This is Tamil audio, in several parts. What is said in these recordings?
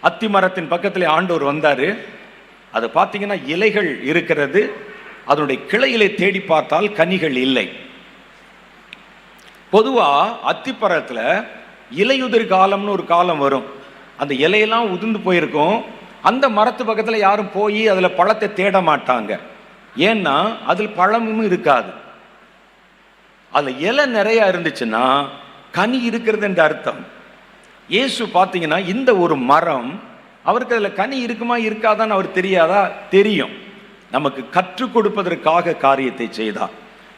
அத்தி மரத்தின் பக்கத்தில் ஆண்டவர் வந்தார். அதை பார்த்தீங்கன்னா இலைகள் இருக்கிறது. அதனுடைய கிளையிலே தேடி பார்த்தால் கனிகள் இல்லை. பொதுவாக அத்திப்பரத்தில் இலையுதிர் காலம்னு ஒரு காலம் வரும். அந்த இலையெல்லாம் உதிர்ந்து போயிருக்கும். அந்த மரத்து பக்கத்தில் யாரும் போய் அதில் பழத்தை தேட மாட்டாங்க. ஏன்னா அதில் பழமும் இருக்காது. அதில் இலை நிறையா இருந்துச்சுன்னா கனி இருக்கிறது என்ற அர்த்தம். இயேசு பார்த்தீங்கன்னா இந்த ஒரு மரம் அவருக்கு அதில் கனி இருக்குமா இருக்காதான்னு அவர் தெரியாதா? தெரியும். நமக்கு கற்றுக் கொடுப்பதற்காக காரியத்தை செய்தார்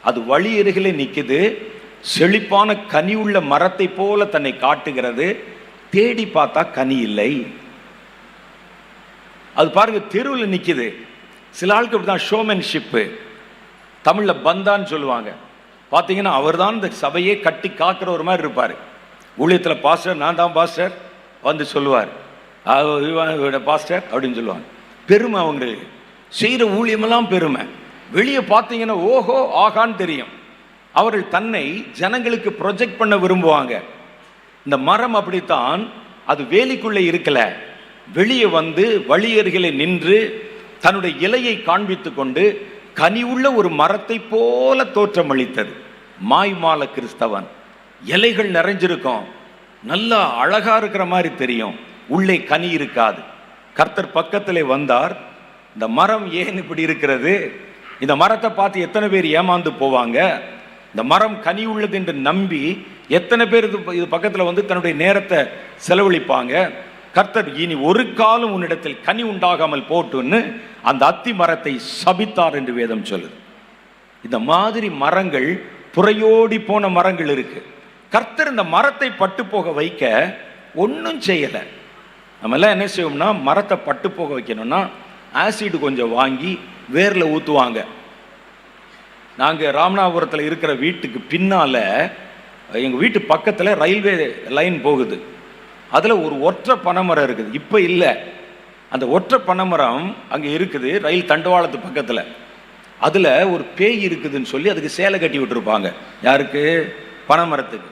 அது வழி அருகிலே நிற்குது செழிப்பான கனி உள்ள மரத்தை போல தன்னை காட்டுகிறது. தேடி பார்த்தா கனி இல்லை. அது பாருங்க தெருவில் நிற்குது சில ஆளுக்கு இப்படி தான் ஷோமேன்ஷிப்பு தமிழில் பந்தான்னு சொல்லுவாங்க. பார்த்தீங்கன்னா அவர் தான் இந்த சபையே கட்டி காக்கிற ஒரு மாதிரி இருப்பார். ஊழியத்தில் பாஸ்டர் நான் தான் பாஸ்டர் வந்து சொல்லுவார். பாஸ்டர் அப்படின்னு சொல்லுவாங்க. பெருமை அவங்களுக்கு. செய்கிற ஊழியமெல்லாம் பெருமை. வெளியே பார்த்தீங்கன்னா ஓஹோ ஆகான்னு தெரியும். அவர்கள் தன்னை ஜனங்களுக்கு ப்ரொஜெக்ட் பண்ண விரும்புவாங்க. இந்த மரம் அப்படித்தான் அது வேலிக்குள்ளே இருக்கல. வெளியே வந்து வழியருகிலே நின்று தன்னுடைய இலையை காண்பித்து கொண்டு கனி உள்ள ஒரு மரத்தை போல தோற்றமளித்தது. மாய்மால கிறிஸ்தவன். இலைகள் நிறைஞ்சிருக்கும். நல்லா அழகா இருக்கிற மாதிரி தெரியும். உள்ளே கனி இருக்காது. கர்த்தர் பக்கத்திலே வந்தார். இந்த மரம் ஏன் இப்படி இருக்கிறது? இந்த மரத்தை பார்த்து எத்தனை பேர் ஏமாந்து போவாங்க? இந்த மரம் கனி உள்ளது என்று நம்பி எத்தனை பேர் இது இது பக்கத்தில் வந்து தன்னுடைய நேரத்தை செலவழிப்பாங்க? கர்த்தர் இனி ஒரு காலம் உன்னிடத்தில் கனி உண்டாகாமல் போட்டுன்னு அந்த அத்தி மரத்தை சபித்தார் என்று வேதம் சொல்லுது. இந்த மாதிரி மரங்கள் புறையோடி போன மரங்கள் இருக்குது கர்த்தர் இந்த மரத்தை பட்டு போக வைக்க ஒன்றும் செய்யலை. நம்ம எல்லாம் என்ன செய்வோம்னா மரத்தை பட்டு போக வைக்கணும்னா ஆசிட் கொஞ்சம் வாங்கி வேரில் ஊற்றுவாங்க நாங்கள் ராமநாதபுரத்தில் இருக்கிற வீட்டுக்கு பின்னால் எங்கள் வீட்டு பக்கத்தில் ரயில்வே லைன் போகுது. அதில் ஒரு ஒற்றை பனைமரம் இருக்குது. இப்போ இல்லை. அந்த ஒற்றை பனைமரம் அங்கே இருக்குது ரயில் தண்டவாளத்து பக்கத்தில். அதில் ஒரு பேய் இருக்குதுன்னு சொல்லி அதுக்கு சேலை கட்டி விட்டுருப்பாங்க. யாருக்கு? பனைமரத்துக்கு.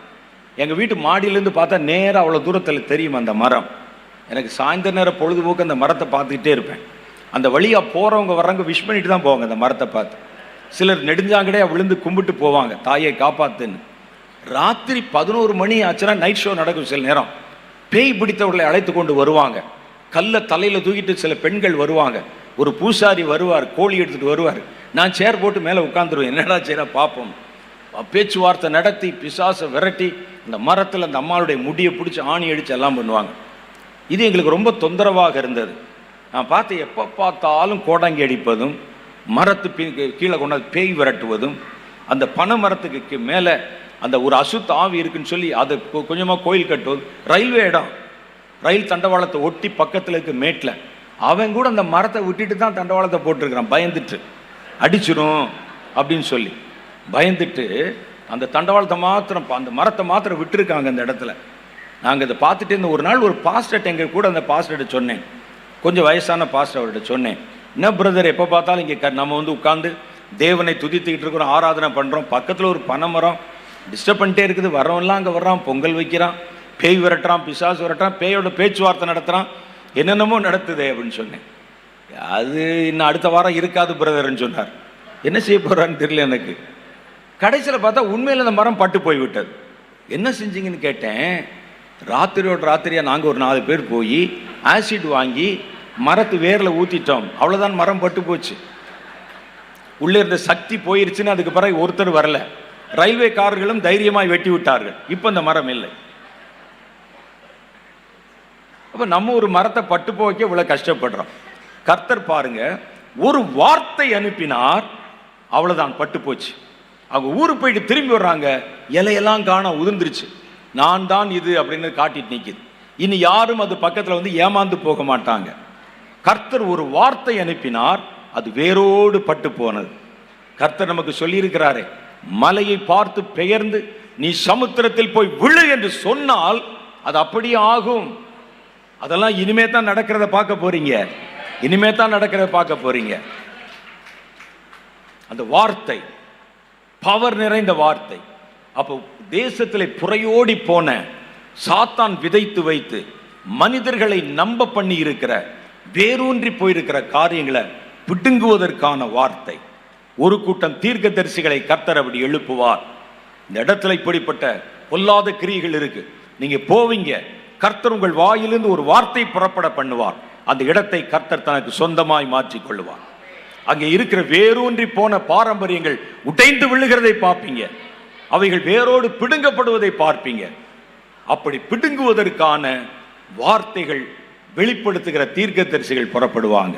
எங்கள் வீட்டு மாடியிலேருந்து பார்த்தா நேராக அவ்வளோ தூரத்தில் தெரியும் அந்த மரம். எனக்கு சாயந்தர நேரம் பொழுதுபோக்கு அந்த மரத்தை பார்த்துக்கிட்டே இருப்பேன். அந்த வழியாக போகிறவங்க வர்றவங்க விஷ் பண்ணிட்டு தான் போவாங்க அந்த மரத்தை பார்த்து. சிலர் நெடுஞ்சாங்கடையாக விழுந்து கும்பிட்டு போவாங்க தாயை காப்பாத்துன்னு. ராத்திரி பதினோரு மணி ஆச்சுன்னா நைட் ஷோ நடக்கும் சில நேரம். பேய் பிடித்தவர்களை அழைத்து கொண்டு வருவாங்க. கல்லை தலையில் தூக்கிட்டு சில பெண்கள் வருவாங்க. ஒரு பூசாரி வருவார் கோழி எடுத்துகிட்டு வருவார். நான் சேர் போட்டு மேலே உட்காந்துருவேன் என்னடா சேராக பார்ப்போம் பேச்சுவார்த்தை நடத்தி பிசாசை விரட்டி அந்த மரத்தில் அந்த அம்மாளுடைய முடியை பிடிச்சி ஆணி அடித்து எல்லாம் பண்ணுவாங்க. இது எங்களுக்கு ரொம்ப தொந்தரவாக இருந்தது. நான் பார்த்து எப்போ பார்த்தாலும் கோடாங்கி அடிப்பதும் மரத்து பி கீழே கொண்டாந்து பேய் விரட்டுவதும் அந்த பனை மரத்துக்கு மேலே அந்த ஒரு அசுத்த ஆவி இருக்குன்னு சொல்லி அதை கொஞ்சமாக கோயில் கட்டுவது ரயில்வே இடம். ரயில் தண்டவாளத்தை ஒட்டி பக்கத்தில் இருக்க மேட்டில் அவன் கூட அந்த மரத்தை விட்டுட்டு தான் தண்டவாளத்தை போட்டிருக்கிறான். பயந்துட்டு. அடிச்சிடும் அப்படின்னு சொல்லி. பயந்துட்டு அந்த தண்டவாளத்தை மாத்திரம் அந்த மரத்தை மாத்திரம் விட்டுருக்காங்க அந்த இடத்துல. நாங்கள் இதை பார்த்துட்டு இருந்த ஒரு நாள் ஒரு பாஸ்டர்ட்ட எங்கள் கூட அந்த பாஸ்டர்கிட்ட சொன்னேன். கொஞ்சம் வயசான பாஸ்டர் அவர்கிட்ட சொன்னேன். என்ன பிரதர் எப்போ பார்த்தாலும் இங்கே நம்ம வந்து உட்காந்து தேவனை துதித்துக்கிட்டு இருக்கிறோம் ஆராதனை பண்ணுறோம் பக்கத்தில் ஒரு பனைமரம் டிஸ்டர்ப் பண்ணிட்டே இருக்குது. வர்றவன்லாம் அங்கே வர்றான் பொங்கல் வைக்கிறான் பேய் விரட்டுறான் பிசாசு விரட்டுறான் பேயோட பேச்சுவார்த்தை நடத்துகிறான் என்னென்னமோ நடத்துதே அப்படின்னு சொன்னேன். அது இன்னும் அடுத்த வாரம் இருக்காது பிரதர்ன்னு சொன்னார். என்ன செய்ய போகிறான்னு தெரியல எனக்கு. கடைசியில் பார்த்தா உண்மையில் அந்த மரம் பட்டு போய் விட்டது என்ன செஞ்சீங்கன்னு கேட்டேன். ராத்திரியோட ராத்திரியாக நாங்கள் ஒரு நாலு பேர் போய் ஆசிட் வாங்கி மரத்து வேரில் ஊற்றிட்டோம் அவ்வளோதான் மரம் பட்டு போச்சு. உள்ளே இருந்த சக்தி போயிருச்சுன்னு அதுக்கு பிறகு ஒருத்தர் வரல. ரயில்வே கார்களும் தைரியமாய் வெட்டி விட்டார்கள். இப்போ இந்த மரம் இல்லை. அப்போ நம்ம ஒரு மரத்தை பட்டு போக்க இவ்வளோ கஷ்டப்படுறோம். கர்த்தர் பாருங்க ஒரு வார்த்தை அனுப்பினார் அவ்வளோதான் பட்டு போச்சு. அவங்க ஊருக்கு போயிட்டு திரும்பி வர்றாங்க இலையெல்லாம் காண உதிர்ந்துருச்சு. நான் தான் இது அப்படின்னு காட்டிட்டு நிற்கிது இனி யாரும் அது பக்கத்தில் வந்து ஏமாந்து போக மாட்டாங்க. கர்த்தர் ஒரு வார்த்தை அனுப்பினார் அது வேரோடு பட்டு போனது. கர்த்தர் நமக்கு சொல்லியிருக்கிறாரே மலையை பார்த்து பெயர்ந்து நீ சமுத்திரத்தில் போய் விழு என்று சொன்னால் அது அப்படியே ஆகும். அதெல்லாம் இனிமே தான் நடக்கிறத பார்க்க போறீங்க. இனிமே தான் நடக்கிறத பார்க்க போறீங்க. அந்த வார்த்தை பவர் நிறைந்த வார்த்தை. அப்போ தேசத்தில் புறையோடி போன சாத்தான் விதைத்து வைத்து மனிதர்களை நம்ப பண்ணி இருக்கிற வேரூன்றி போயிருக்கிற காரியங்களை பிடுங்குவதற்கான வார்த்தை. ஒரு கூட்டம் தீர்க்க தரிசிகளை கர்த்தர் அப்படி எழுப்புவார். இந்த இடத்துல இப்படிப்பட்ட பொல்லாத கிரியைகள் இருக்கு. நீங்க போவீங்க கர்த்தர் உங்கள் வாயிலிருந்து ஒரு வார்த்தை புறப்பட பண்ணுவார். அந்த இடத்தை கர்த்தர் தனக்கு சொந்தமாய் மாற்றிக் கொள்ளுவார் அங்கே இருக்கிற வேரூன்றி போன பாரம்பரியங்கள் உடைந்து விழுகிறதை பார்ப்பீங்க. அவைகள் வேரோடு பிடுங்கப்படுவதை பார்ப்பீங்க. அப்படி பிடுங்குவதற்கான வார்த்தைகள் வெளிப்படுத்துகிற தீர்க்கதரிசிகள் புறப்படுவாங்க.